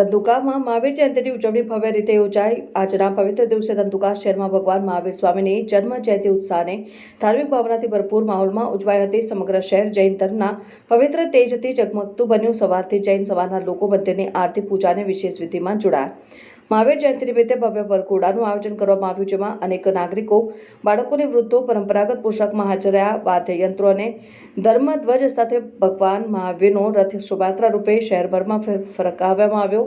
ધંધુકામાં મહાવીર જયંતિની ઉજવણી ભવ્ય રીતે યોજાઈ. આજના પવિત્ર દિવસે ધંધુકા શહેરમાં ભગવાન મહાવીર સ્વામીની જન્મ જયંતિ ઉત્સાહને ધાર્મિક ભાવનાથી ભરપૂર માહોલમાં ઉજવાઈ હતી. સમગ્ર શહેર જૈન ધર્મના પવિત્ર તેજથી ઝગમગતું બન્યું. સવારથી જૈન સવારના લોકો મંદિરની આરતી પૂજાને વિશેષ વિધિમાં જોડાયા. મહાવીર જયંતિ નિમિત્તે ભવ્ય વરઘોડાનું આયોજન કરવામાં આવ્યું, જેમાં અનેક નાગરિકો, બાળકોને વૃદ્ધો, પરંપરાગત પોશાકમાં હાજર રહ્યા. વાદ્યયંત્રો અને ધર્મધ્વજ સાથે ભગવાન મહાવીરનો રથ શોભાયાત્રા રૂપે શહેરભરમાં ફરકાવવામાં આવ્યો.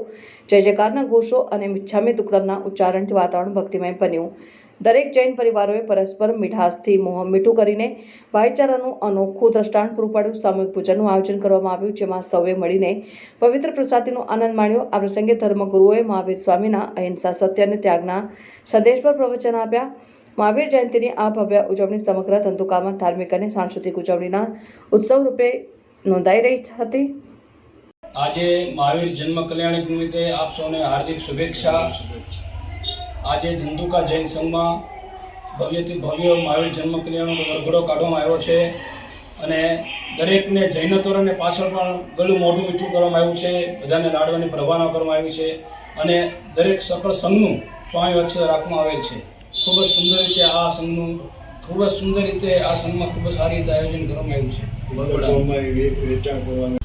જય જયકારના ઘોષો અને મિચ્છામી દુક્કડમના ઉચ્ચારણથી વાતાવરણ ભક્તિમય બન્યું. દરેક જૈન પરિવારોએ પરસ્પર મીઠાસથી મોહ મીઠું કરીને ભાઈચારાનું અનોખું દ્રષ્ટાંત પૂરું પાડ્યું. સામૂહિક પૂજનનું આયોજન કરવામાં આવ્યું, જેમાં સૌએ મળીને પવિત્ર પ્રસાદીનો આનંદ માણ્યો. આ પ્રસંગે ધર્મગુરુઓએ મહાવીર સ્વામીના અહિંસા, સત્ય અને ત્યાગના સંદેશ પર પ્રવચન આપ્યા. મહાવીર જયંતિની આ ભવ્ય ઉજવણી સમગ્ર ધંધુકામાં ધાર્મિક અને સાંસ્કૃતિક ઉજવણીના ઉત્સવ રૂપે નોંધાઈ રહી હતી. આજે મહાવીર જન્મ કલ્યાણક નિમિત્તે આપ સૌને હાર્દિક શુભેચ્છા. આજે ધંધુકા જૈન સંઘમાં ભવ્યથી ભવ્ય મહાવીર જન્મ કલ્યાણનો વરઘડો કાઢવામાં આવ્યો છે અને દરેકને જૈનતોરને પાછળ પણ ગળું મોઢું મીઠું કરવામાં આવ્યું છે. બધાને લાડવાની પ્રભાવના કરવામાં આવી છે અને દરેક સકળ સંઘનું સ્વામી વચ્ચે રાખવામાં આવેલ છે. ખૂબ જ સુંદર રીતે આ સંઘનું, ખૂબ જ સુંદર રીતે આ સંઘમાં ખૂબ જ સારી રીતે આયોજન કરવામાં આવ્યું છે. વરઘોડાનું વેચાણ